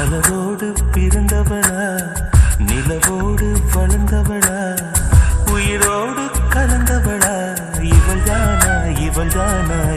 மலரோடு பிறந்தவளா? நிலவோடு வளர்ந்தவளா? உயிரோடு கலந்தவளா? இவள் தானா? இவள் தானா?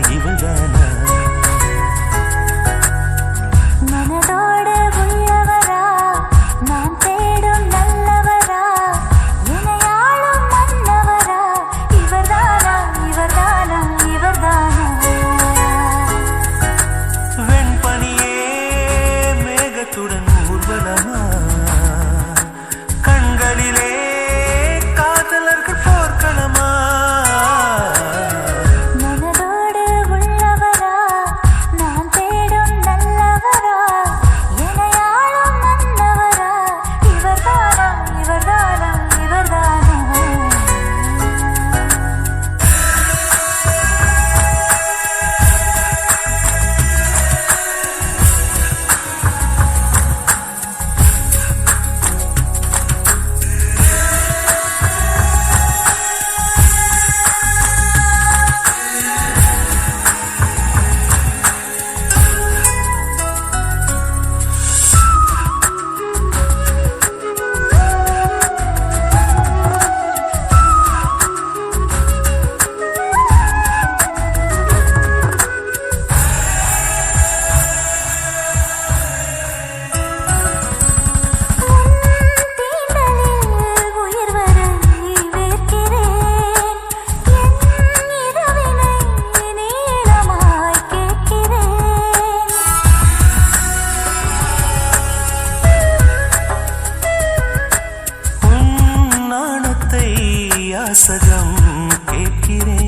யாசகம் கேட்கிறேன்.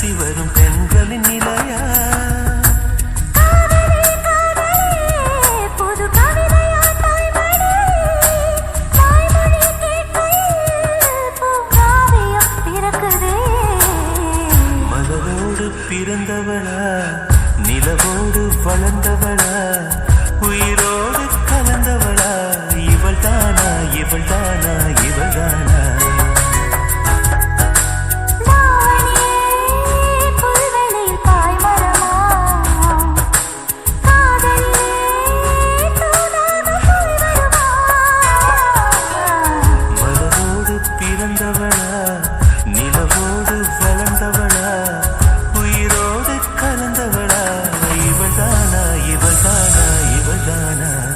பேசி வரும் பெண்களின் நிலையா பிறந்தவளா? நிலவோடு வளர்ந்தவளா? உயிரோடு கலந்தவளா? இவள் தானா இவள் தானா இவள் தானா தானா